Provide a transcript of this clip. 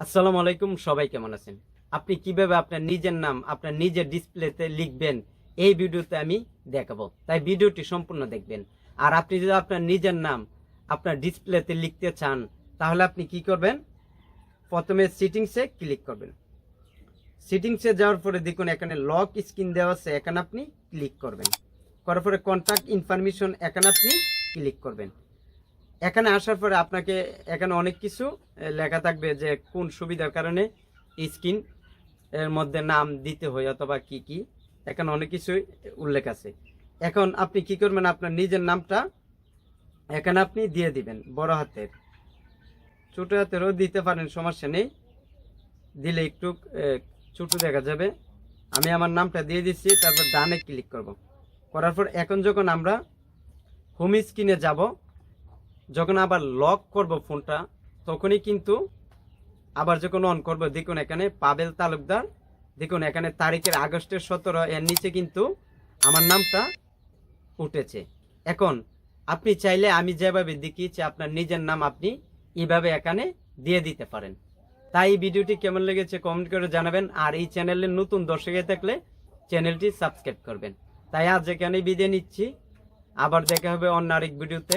আসসালামু আলাইকুম, সবাই কেমন আছেন? আপনি কীভাবে আপনার নিজের নাম, আপনার নিজের ডিসপ্লেতে লিখবেন? এই ভিডিওতে আমি দেখাবো। তাই ভিডিওটি সম্পূর্ণ দেখবেন। আর আপনি যদি আপনার নিজের নাম, আপনার ডিসপ্লেতে লিখতে চান, তাহলে আপনি কি করবেন? প্রথমে সিটিংসে ক্লিক করবেন। সিটিংসে যাওয়ার পরে দেখুন, এখানে লক স্ক্রিন দেওয়া আছে, এখানে আপনি ক্লিক করবেন। করার পরে কন্ট্যাক্ট ইনফরমেশন এখানে আপনি ক্লিক করবেন। এখানে আসার পরে আপনাকে এখানে অনেক কিছু লেখা থাকবে যে কোন সুবিধার কারণে স্ক্রিন এর মধ্যে নাম দিতে হয় অথবা কি কি, এখানে অনেক কিছুই উল্লেখ আছে। এখন আপনি কি করবেন, আপনার নিজের নামটা এখানে আপনি দিয়ে দিবেন, বড় হাতের। ছোট হাতেরও দিতে পারেন, সমস্যা নেই। দিলে একটু ছোট দেখা যাবে। আমি আমার নামটা দিয়ে দিচ্ছি, তারপর ডানে ক্লিক করব। করার পর এখন যখন আমরা হোম স্ক্রিনে যাব যখন আবার লক করব ফোনটা তখনই কিন্তু আবার যখন অন করব, দেখুন এখানে পাবেল তালুকদার, দেখুন এখানে তারিখের আগস্টের সতেরো, এর নিচে কিন্তু আমার নামটা উঠেছে। এখন আপনি চাইলে আমি যেভাবে দেখিয়েছি, আপনার নিজের নাম আপনি এইভাবে এখানে দিয়ে দিতে পারেন। তাই ভিডিওটি কেমন লেগেছে কমেন্ট করে জানাবেন, আর এই চ্যানেলের নতুন দর্শকে থাকলে চ্যানেলটি সাবস্ক্রাইব করবেন। তাই আজ এখানেই বিদায় নিচ্ছি। আবার দেখা হবে অন্য আরেক ভিডিওতে।